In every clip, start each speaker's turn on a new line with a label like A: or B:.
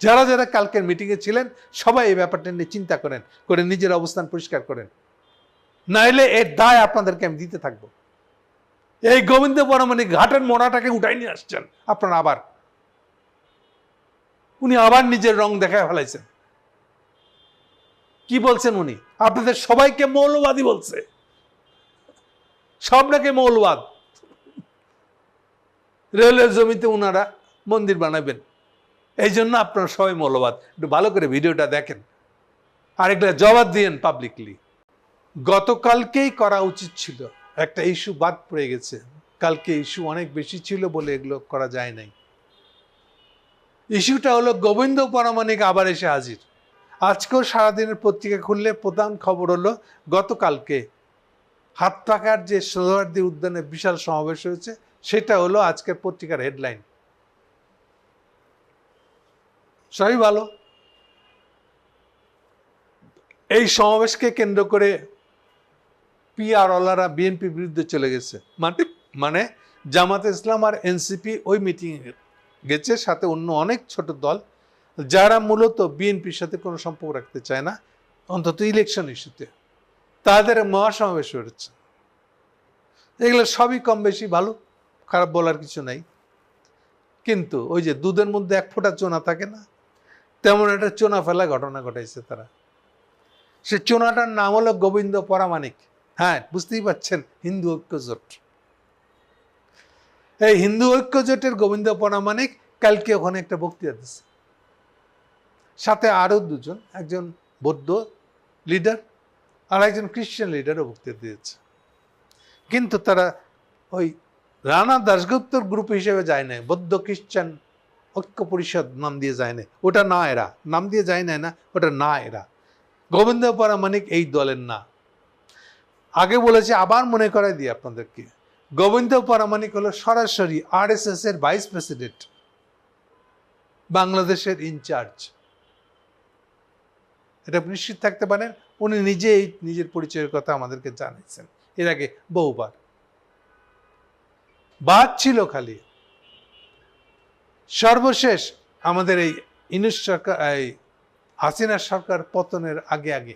A: যারা যারা কালকের মিটিংয়ে ছিলেন, সবাই এই ব্যাপারটা নিয়ে চিন্তা করেন, করে নিজের অবস্থান পরিষ্কার করেন। নাইলে এর দায় আপনাদেরকে আমি দিতে থাকব। এই গোবিন্দ পরমাণিক ঘাটের মোড়াটাকে উঠাই নিয়ে আসছেন, আপনারা আবার। উনি আবার নিজের রং দেখায় ফেলাইছেন। কি বলছেন উনি? আপনাদের সবাইকে মৌলবাদী বলছে। সব নাকি মৌলবাদ। রেলের জমিতে উনারা মন্দির বানাবেন। এই জন্য আপনারা সবাই মৌলবাদ। একটু ভালো করে ভিডিওটা দেখেন। আরেকটা জবাব দিয়েন পাবলিকলি গতকালকেই করা উচিত ছিল। একটা ইস্যু বাদ পড়ে গেছে। কালকে ইস্যু অনেক বেশি ছিল বলে এগুলো করা যায় নাই। ইস্যুটা হলো গোবিন্দ পরামানিক আবার এসে হাজির। আজকেও সারাদিনের পত্রিকা খুললে প্রধান খবর হলো গতকালকে। হাত পাকার যে সোহরার্দি উদ্যানে বিশাল সমাবেশ হয়েছে, সেটা হলো আজকের পত্রিকার হেডলাইন সবই ভালো। এই সমাবেশকে কেন্দ্র করে পিআর ওলারা বিএনপি বিরুদ্ধে চলে গেছে। মানে মানে জামাতে ইসলাম আর এনসিপি ওই মিটিংয়ে গেছে, সাথে অন্য অনেক ছোট দল, যারা মূলত বিএনপির সাথে কোনো সম্পর্ক রাখতে চায় না, অন্তত ইলেকশন ইস্যুতে তাদের মহাসমাবেশ হয়েছে। এগুলো সবই কম বেশি ভালো, খারাপ বলার কিছু নাই। কিন্তু ওই যে দুধের মধ্যে এক ফোঁটা চোনা থাকে না তেমন একটা চোনা ফেলা ঘটনা ঘটাইছে তারা। সে চোনাটার নাম হলো গোবিন্দ পরামানিক হ্যাঁ বুঝতেই পাচ্ছেন, হিন্দু ঐক্য জোট এই হিন্দু ঐক্য জোটের গোবিন্দ পরামানিক কালকে ওখানে একটা বক্তৃতা দিচ্ছে সাথে আরও দুজন, একজন বৌদ্ধ লিডার আর একজন খ্রিস্টান লিডারও বক্তৃতা দিয়েছে। কিন্তু তারা ওই রানা দাশগুপ্তর গ্রুপ হিসেবে যায় নাই, বৌদ্ধ, খ্রিস্টান ঐক্য পরিষদ নাম দিয়ে যায় না ওটা না এরা। নাম দিয়ে যায় না না, ওটা না এরা। গোবিন্দ পরামানিক এই দলের না। আগে বলেছে, আবার মনে করাই দিই আপনাদেরকে। গোবিন্দ পরামানিক হলো সরাসরি আরএসএস এর ভাইস প্রেসিডেন্ট বাংলাদেশের ইনচার্জ এটা নিশ্চিত থাকতে পারেন, উনি নিজেই নিজের পরিচয়ের কথা আমাদেরকে জানিয়েছেন। এর আগে বহুবার। বাদ ছিল খালি। সর্বশেষ আমাদের এই ইনুস সরকার, এই হাসিনা সরকার পতনের আগে আগে।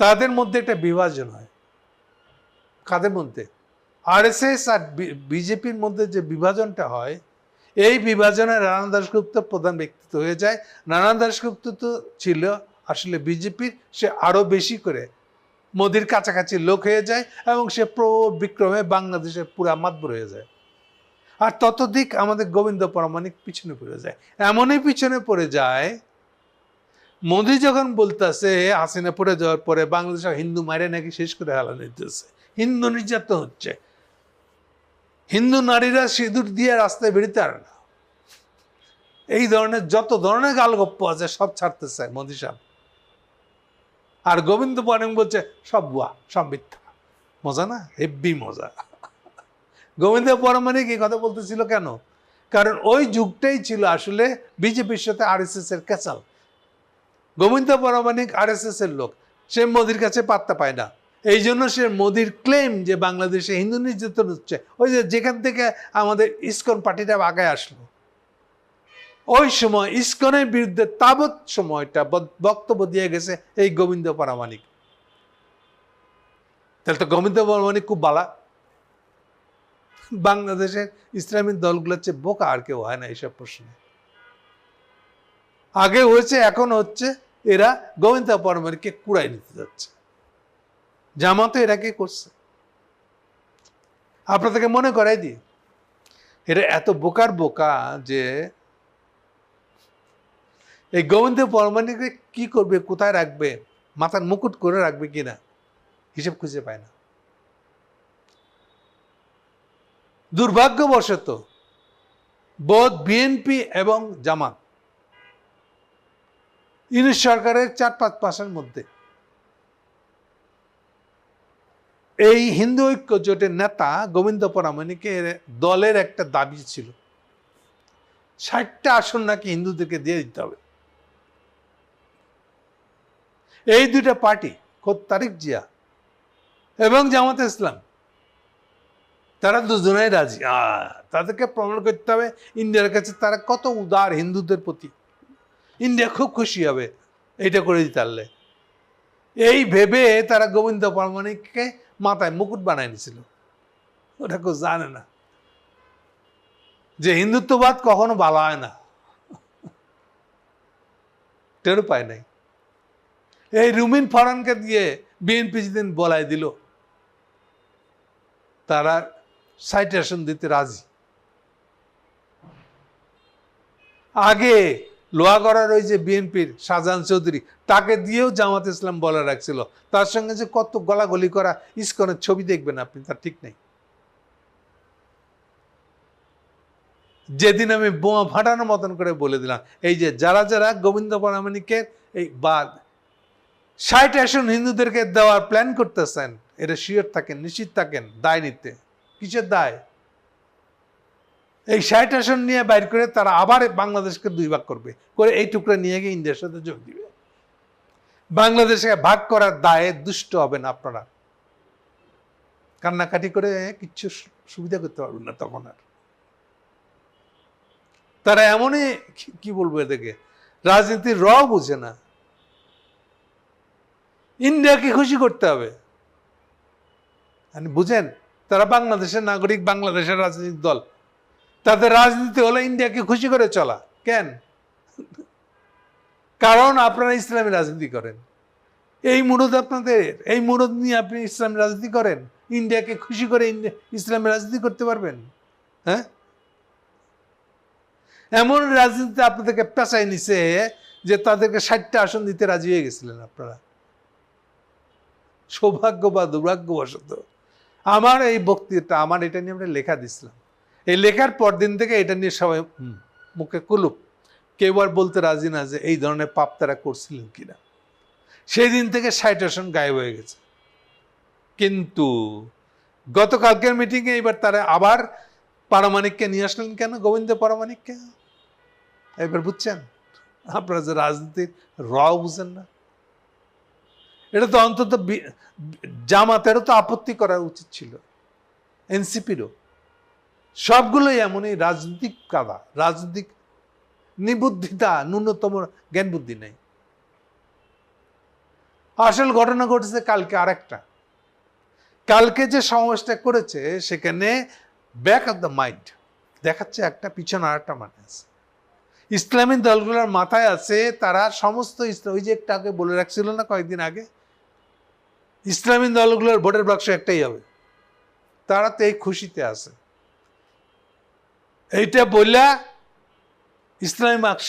A: তাদের মধ্যে একটা বিভাজন হয়। কাদের মধ্যে? আরএসএস আর বিজেপির মধ্যে যে বিভাজনটা হয়, এই বিভাজনে রানা দাসগুপ্ত প্রধান ব্যক্তিত্ব হয়ে যায়। নানা দাসগুপ্ত তো ছিল আসলে বিজেপির, সে আরও বেশি করে মোদির কাছাকাছি লোক হয়ে যায় এবং সে প্র বিক্রমে বাংলাদেশের পুরা মাতবর হয়ে যায়। আর ততদিক আমাদের গোবিন্দ পরমাণিক পিছনে পড়ে যায়। এমনই পিছনে পড়ে যায়, মোদি যখন বলতেছে, হাসিনা পড়ে যাওয়ার পরে বাংলাদেশের হিন্দু মারে নাকি শেষ করে হেলা নিতেছে হিন্দু নির্যাতন হচ্ছে। হিন্দু নারীরা সিঁদুর দিয়ে রাস্তায় বেরোতে পারে না। এই ধরনের যত ধরনের গালগপ্প আছে, সব ছাড়তে চায় মোদি সাহেব। আর গোবিন্দ পরাং বলছে, সব বুয়া সব মিথ্যা। মজা না? হেব্বি মজা। গোবিন্দ পরমাণিক এই কথা বলতেছিল কেন? কারণ ওই যুগটাই ছিল আসলে বিজেপির সাথে এস এর ক্যাচাল। Gobinda Paramanik R S S এর লোক, সে মোদির কাছে পাত্তা পায় না। এই জন্য সে মোদির ক্লেম যে বাংলাদেশে হিন্দু নির্যাতন হচ্ছে, ওই যে যেখান থেকে আমাদের ইসকন পার্টিটা আগায় আসলো। ওই সময় ইসকনের বিরুদ্ধে তাবৎ সময়টা বক্তব্য দিয়ে গেছে এই গোবিন্দ পরামানিক তাহলে তো গোবিন্দ পরামানিক খুব বালা। বাংলাদেশের ইসলামিক দলগুলোর চেয়ে বোকা আর কেউ হয় না এইসব প্রশ্নে। আগে হয়েছে, এখন হচ্ছে এরা গোবিন্দ পরমানিককে কুড়াই নিতে যাচ্ছে। জামাতো এরাকে করছে? আপনাদেরকে মনে করাই দিই, এরা এত বোকার বোকা যে এই গোবিন্দ পরমানিকে কি করবে, কোথায় রাখবে, মাথার মুকুট করে রাখবে কিনা, হিসেব খুঁজে পায় না। দুর্ভাগ্যবশত বোধ বিএনপি এবং জামাত ইউনিট সরকারের চার পাঁচ মাসের মধ্যে এই হিন্দু ঐক্য জোটের নেতা গোবিন্দ পরামানিকের দলের একটা দাবি ছিল। ষাটটা আসন নাকি হিন্দুদেরকে দিয়ে দিতে হবে। এই দুইটা পার্টি খোদ তারিক জিয়া এবং জামাতে ইসলাম তারা দুজনেই রাজি। তাদেরকে প্রমাণ করতে হবে, ইন্ডিয়ার কাছে তারা কত উদার হিন্দুদের প্রতি। ইন্ডিয়া খুব খুশি হবে এইটা করে দিতে পারলে। এই ভেবে তারা গোবিন্দ প্রামাণিককে মাথায় মুকুট বানায় নিছিল ওটা কেউ জানে না। যে হিন্দুত্ববাদ কখনো ভালো হয় না। টের পায় নাই। এই রুমিন ফরানকে দিয়ে বিএনপি যেদিন বলাই দিল, তারা সাইটেশন দিতে রাজি। আগে লোহাগড়ার ওই যে বিএনপির শাহজাহান চৌধুরী, তাকে দিয়েও জামাত ইসলাম বলা রাখছিল। তার সঙ্গে যে কত গলাগলি করা ইস্কনের ছবি দেখবেন আপনি, তার ঠিক নেই। যেদিন আমি বোমা ফাটানোর মতন করে বলে দিলাম, এই যে যারা যারা গোবিন্দ পরামানিকের এই বা ষাট আসন হিন্দুদেরকে দেওয়ার প্ল্যান করতেছেন, এটা শিওর থাকেন, নিশ্চিত থাকেন, দায় নিতে। কিসের দায়? এই ষাট আসন নিয়ে বাইর করে তারা আবার বাংলাদেশকে দুই ভাগ করবে। করে এই টুকরা নিয়ে গিয়ে ইন্ডিয়ার সাথে যোগ দিবে। বাংলাদেশকে ভাগ করার দায়ে দুষ্ট হবেন আপনারা। কান্নাকাটি করে কিচ্ছু সুবিধা করতে পারবেন না তখন আর। তারা এমনই কি- বলব এদেরকে? রাজনীতির র বুঝে না। ইন্ডিয়াকে খুশি করতে হবে। বুঝেন তারা বাংলাদেশের নাগরিক, বাংলাদেশের রাজনৈতিক দল। তাদের রাজনীতি হলো ইন্ডিয়াকে খুশি করে চলা। কেন? কারণ আপনারা ইসলামী রাজনীতি করেন। এই মুরদ আপনাদের, এই মুরদ নিয়ে আপনি ইসলামী রাজনীতি করেন। ইন্ডিয়াকে খুশি করে ইসলামী রাজনীতি করতে পারবেন। হ্যাঁ? এমন রাজনীতি আপনাদেরকে পেঁচাই নিছে যে তাদেরকে ষাটটা আসন দিতে রাজি হয়ে গেছিলেন আপনারা। সৌভাগ্য বা দুর্ভাগ্যবশত। আমার এই বক্তৃতা, আমার এটা নিয়ে আমরা লেখা দিছিলাম। এই লেখার পর দিন থেকে এটা নিয়ে সবাই মুখে কুলুপ। কেউ আর বলতে রাজি না যে এই ধরনের পাপ তারা করছিলেন কিনা। সেই দিন থেকে আসন গায়েব হয়ে গেছে। কিন্তু গতকালকের মিটিংয়ে এবার তারা আবার পারমাণিককে নিয়ে আসলেন কেন? গোবিন্দ পারমাণিককে? এবার বুঝছেন? আপনারা যে রাজনীতির র বুঝেন না। এটা তো অন্তত জামাতেরও তো আপত্তি করা উচিত ছিল। এনসিপিরও। সবগুলোই এমনই রাজনৈতিক কাদা, রাজনৈতিক নিবুদ্ধিতা, ন্যূনতম জ্ঞান বুদ্ধি নেই। আসল ঘটনা ঘটেছে কালকে আরেকটা। কালকে যে সমাবেশটা করেছে, সেখানে ব্যাক অফ দ্য মাইন্ড দেখাচ্ছে একটা, পিছনে আর একটা মানে আছে। ইসলামী দলগুলোর মাথায় আছে, তারা সমস্ত ওই যে একটা আগে বলে রাখছিল না কয়েকদিন আগে? ইসলামী দলগুলোর ভোটের বাক্স একটাই হবে। তারা তো এই খুশিতে আছে। এইটা বললা ইসলামী বাক্স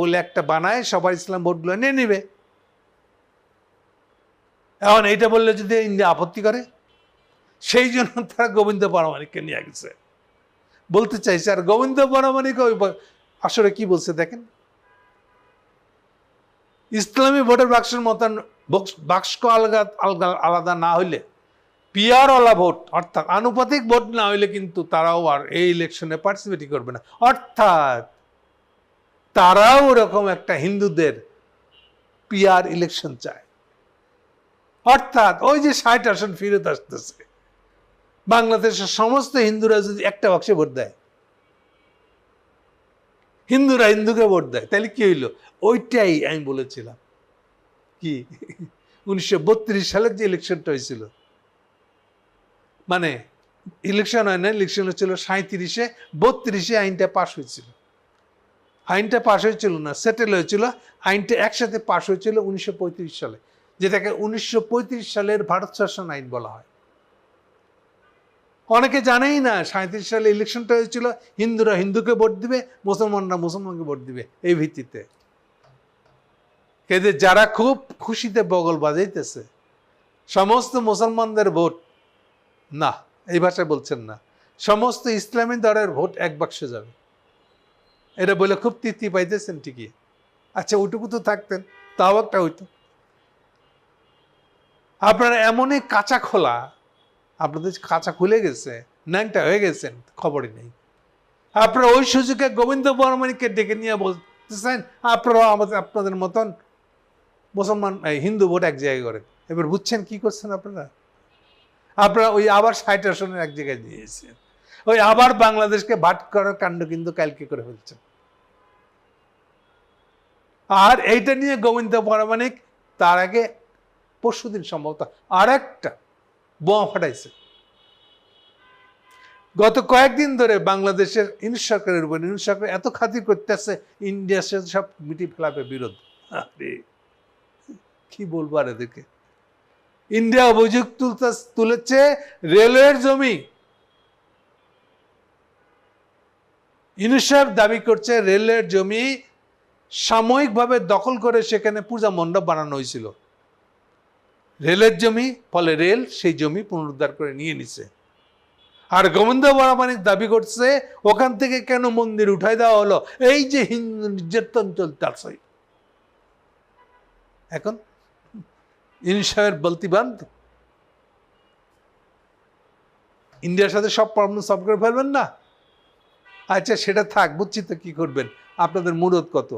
A: বলে একটা বানায়, সবার ইসলাম ভোটগুলো নিয়ে নিবে। এখন এইটা বললে যদি ইন্ডিয়া আপত্তি করে, সেই জন্য তারা গোবিন্দ পারমাণিককে নিয়ে গেছে। বলতে চাইছে, আর গোবিন্দ পারমাণিক আসলে কি বলছে দেখেন? ইসলামী ভোটের বাক্সের মতন বক্স- আলাদা আলগা আলাদা না হইলে পিয়ারওয়ালা ভোট, অর্থাৎ আনুপাতিক ভোট না হইলে কিন্তু তারাও আর এই ইলেকশনে পার্টিসিপেটই করবে না। অর্থাৎ তারাও ওরকম একটা হিন্দুদের পিয়ার ইলেকশন চায়। অর্থাৎ ওই যে ষাট আসন ফিরত আসতেছে, বাংলাদেশের সমস্ত হিন্দুরা যদি একটা বাক্সে ভোট দেয় হিন্দুরা হিন্দুকে ভোট দেয়। তাহলে কি হইল? ওইটাই আমি বলেছিলাম। কি? উনিশশো বত্রিশ সালের যে ইলেকশনটা হয়েছিল। মানে ইলেকশন হয় না ইলেকশন হচ্ছিল সাঁত্রিশে বত্রিশে আইনটা পাশ হয়েছিল। আইনটা পাশ হয়েছিল না সেটেল হয়েছিল। আইনটা একসাথে পাশ হয়েছিল উনিশশো পঁয়ত্রিশ সালে। যেটাকে উনিশশো পঁয়ত্রিশ সালের ভারত শাসন আইন বলা হয়। অনেকে জানেই না সাঁত্রিশ সালে ইলেকশনটা হয়েছিল, হিন্দুরা হিন্দুকে ভোট দিবে, মুসলমানরা মুসলমানকে ভোট দিবে, এই ভিত্তিতে। এদের যারা খুব খুশিতে বগল বাজাইতেছে, সমস্ত মুসলমানদের ভোট, না, এই ভাষায় বলছেন না, সমস্ত ইসলামী দলের ভোট এক বাক্সে যাবে। এটা বলে খুব তৃপ্তি পাইতেছেন ঠিকই। আচ্ছা ওইটুকু তো থাকতেন, তাও একটা হইতো। আপনারা এমনই কাঁচা খোলা আপনাদের কাঁচা খুলে গেছে, ন্যাংটা হয়ে গেছেন খবরই নেই। আপনারা ওই সুযোগে গোবিন্দ বর্মণিকে ডেকে নিয়ে বলতেছেন, আপনারাও আমাদের, আপনাদের মতন মুসলমান হিন্দু ভোট এক জায়গায় করেন। এবার বুঝছেন কি করছেন আপনারা? আপনারা ওই আবার ষাট আসনের এক জায়গায় দিয়েছেন। ওই আবার বাংলাদেশকে ভাট করার কাণ্ড কিন্তু কালকে করে ফেলছেন। আর এইটা নিয়ে গোবিন্দ পরামানিক তার আগে পরশুদিন সম্ভবত আর একটা বোমা ফাটাইছে। গত কয়েকদিন ধরে বাংলাদেশের ইউনিট সরকারের উপর ইউনিট সরকার এত খাতির করতেছে ইন্ডিয়ার সাথে সব মিটি ফেলাবে, বিরোধ। কি বলব আর এদেরকে? ইন্ডিয়া অভিযোগ তুলতে, তুলেছে রেলওয়ের জমি। ইউনিসেফ দাবি করছে রেলের জমি সাময়িকভাবে দখল করে সেখানে পূজা মণ্ডপ বানানো হয়েছিল। রেলের জমি, ফলে রেল সেই জমি পুনরুদ্ধার করে নিয়ে নিছে। আর গোবিন্দ বরামানিক দাবি করছে, ওখান থেকে কেন মন্দির উঠাই দেওয়া হলো? এই যে হিন্দু নির্যাতন চলতে এখন ইনসাহের বলতি বান্ধ ইন্ডিয়ার সাথে সব প্রবলেম সলভ করে ফেলবেন না? আচ্ছা সেটা থাক, বুঝছি তো কি করবেন। আপনাদের মুরত কত?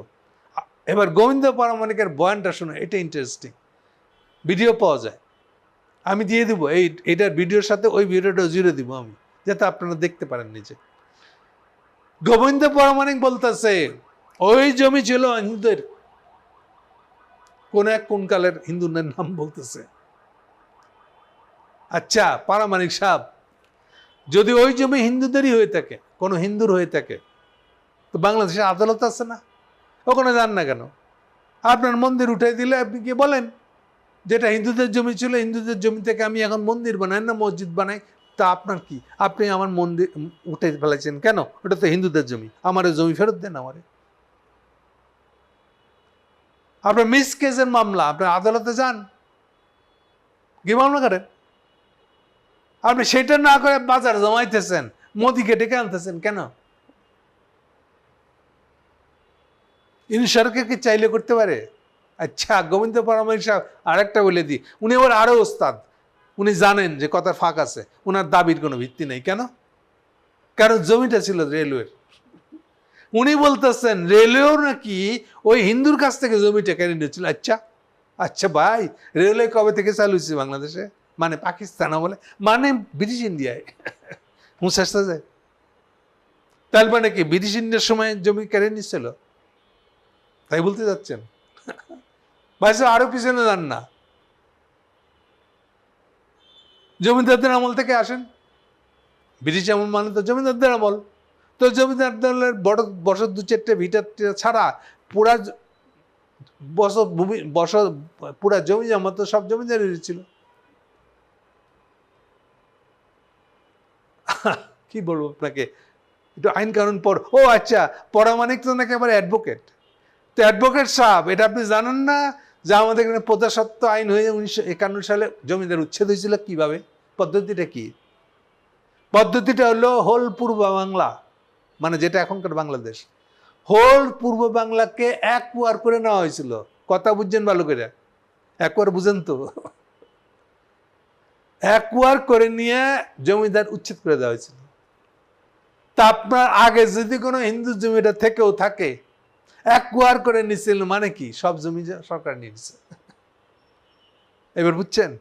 A: এবার গোবিন্দ পারমাণিকের বয়ানটা শুনে এটা ইন্টারেস্টিং ভিডিও পাওয়া যায়। আমি দিয়ে দিব, এই, এটার ভিডিওর সাথে ওই ভিডিওটা জুড়ে দিব আমি, যাতে আপনারা দেখতে পারেন নিজে। গোবিন্দ পারমাণিক বলতেছে, ওই জমি ছিল হিন্দুদের। কোন এক কোন কালের হিন্দুদের নাম বলতেছে। আচ্ছা পারামানিক সাহ যদি ওই জমি হিন্দুদেরই হয়ে থাকে, কোনো হিন্দুর হয়ে থাকে, তো বাংলাদেশের আদালত আছে না? ওখানে যান না কেন? আপনার মন্দির উঠাই দিলে আপনি কি বলেন। যেটা হিন্দুদের জমি ছিল, হিন্দুদের জমি থেকে আমি এখন মন্দির বানাই না, মসজিদ বানাই, তা আপনার কি? আপনি আমার মন্দির উঠে ফেলেছেন কেন? ওটা তো হিন্দুদের জমি। আমার জমি ফেরত দেন আমারে। আপনার মিস কেসের মামলা, আপনার আদালতে যান। কি মামলা করেন আপনি সেটা না করে বাজার জমাইতেছেন, মোদিকে ডেকে আনতেছেন কেন? ইনি সরকারকে চাইলে করতে পারে? আচ্ছা গোবিন্দ পরামর্শ আরেকটা বলে দিই। উনি আবার আরও ওস্তাদ। উনি জানেন যে কথার ফাঁক আছে। ওনার দাবির কোনো ভিত্তি নেই। কেন? কারণ জমিটা ছিল রেলওয়ের। উনি বলতেছেন, রেলওয়েও নাকি ওই হিন্দুর কাছ থেকে জমিটা কেড়ে নিয়েছিল? আচ্ছা আচ্ছা ভাই, রেলওয়ে কবে থেকে চালু হয়েছে বাংলাদেশে? মানে পাকিস্তান বলে। মানে ব্রিটিশ ইন্ডিয়ায়। মুসাস্তা যায় তার মানে কি, ব্রিটিশ ইন্ডিয়ার সময় জমি কেড়ে নিচ্ছিল তাই বলতে যাচ্ছেন ভাই আরও পিছনে যান না। জমিদারদের আমল থেকে আসেন। ব্রিটিশ আমল মানে তো জমিদারদের আমল। তো জমিদারদের বড় বছর দু চারটে ভিটা টিটা ছাড়া পুরা বছর ভূমি বছর পুরা জমি জমা তো সব জমিদারের ছিল। কি বলব আপনাকে? একটু আইন কানুন পড় ও আচ্ছা পরামানিক তো নাকি আবার অ্যাডভোকেট তো অ্যাডভোকেট সাহেব, এটা আপনি জানেন না যে আমাদের এখানে প্রজাসত্ব আইন হয়ে উনিশশো একান্ন সালে জমিদার উচ্ছেদ হয়েছিল কীভাবে? পদ্ধতিটা কি? পদ্ধতিটা হলো হোল পূর্ব বাংলা মানে যেটা এখনকার বাংলাদেশ। হোল পূর্ব বাংলাকে এক পুয়ার করে নেওয়া হয়েছিল। কথা বুঝছেন ভালো করে? এক পুয়ার বুঝেন তো। এক পুয়ার করে নিয়ে জমিদার উচ্ছেদ করে দেওয়া হয়েছিল। তা আপনার আগে যদি কোনো হিন্দু জমিটা থেকেও থাকে এক কুয়ার করে নিছিল মানে কি? সব জমি সরকার নিয়ে নিছে। এবার বুঝছেন?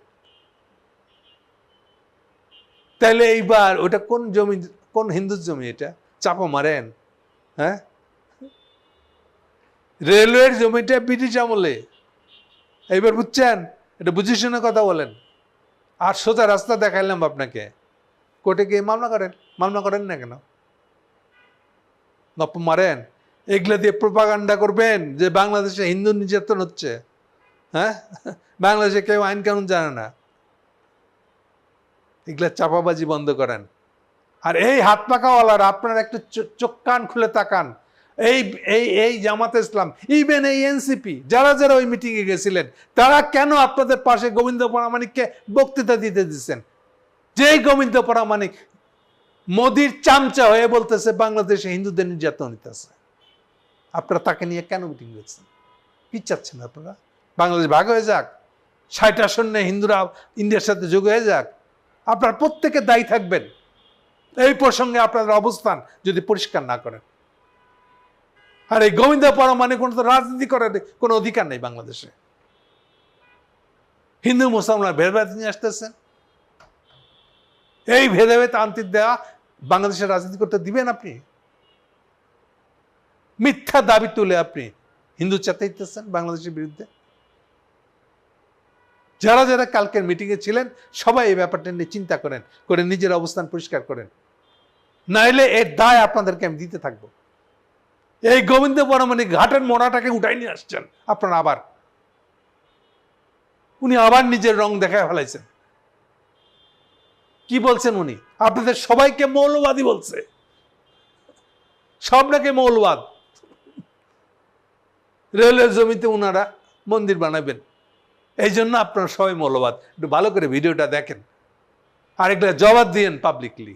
A: তাহলে এইবার ওটা কোন জমি, কোন হিন্দুর জমি এটা? চাপা মারেন হ্যাঁ? রেলওয়ের জমিটা ব্রিটিশ আমলে। এইবার বুঝছেন? এটা বুঝে শুনে কথা বলেন। আর সোজা রাস্তা দেখাইলাম আপনাকে। কোর্টে গিয়ে মামলা করেন। মামলা করেন না কেন? নপ মারেন। এগুলা দিয়ে প্রপাগান্ডা করবেন যে বাংলাদেশে হিন্দু নির্যাতন হচ্ছে। হ্যাঁ? বাংলাদেশে কেউ আইন কানুন জানে না। এগুলা চাপাবাজি বন্ধ করেন। আর এই হাত পাকাওয়ালারা আপনার একটু চোখ কান খুলে তাকান। এই এই এই জামাতে ইসলাম ইভেন এই এনসিপি যারা যারা ওই মিটিংয়ে গেছিলেন, তারা কেন আপনাদের পাশে গোবিন্দ পরামানিককে বক্তৃতা দিতে দিচ্ছেন? যেই গোবিন্দ পরামানিক মোদির চামচা হয়ে বলতেছে, বাংলাদেশে হিন্দুদের নির্যাতন হইতেছে। আপনারা তাকে নিয়ে কেন মিটিং করছেন কি চাচ্ছেন আপনারা? বাংলাদেশ ভাগ হয়ে যাক। ষাট আসন্নে হিন্দুরা ইন্ডিয়ার সাথে যোগ হয়ে যাক। আপনার প্রত্যেকে দায়ী থাকবেন। এই প্রসঙ্গে আপনাদের অবস্থান যদি পরিষ্কার না করেন। আর এই গোবিন্দ পরমানে কোনো তো রাজনীতি করার কোনো অধিকার নেই বাংলাদেশে। হিন্দু মুসলমান ভেরবাদ নিয়ে আসতেছেন। এই ভেদাভেদ আনতে দেওয়া বাংলাদেশের রাজনীতি করতে দিবেন আপনি? মিথ্যা দাবি তুলে আপনি হিন্দু চাতাইতেছেন বাংলাদেশের বিরুদ্ধে? যারা যারা কালকের মিটিংয়ে ছিলেন, সবাই এই ব্যাপারটা নিয়ে চিন্তা করেন, করে নিজের অবস্থান পরিষ্কার করেন। নাইলে এর দায় আপনাদেরকে আমি দিতে থাকব। এই গোবিন্দ বর্মণি ঘাটের মোড়াটাকে উঠাই নিয়ে আসছেন আপনারা আবার। উনি আবার নিজের রং দেখায় ফেলাইছেন। কি বলছেন উনি? আপনাদের সবাইকে মৌলবাদী বলছে। সব নাকি মৌলবাদ। রেলের জমিতে ওনারা মন্দির বানাবেন। এই জন্য আপনার সবাই মৌলবাদ। একটু ভালো করে ভিডিওটা দেখেন। আরেকটা জবাব দিয়েন পাবলিকলি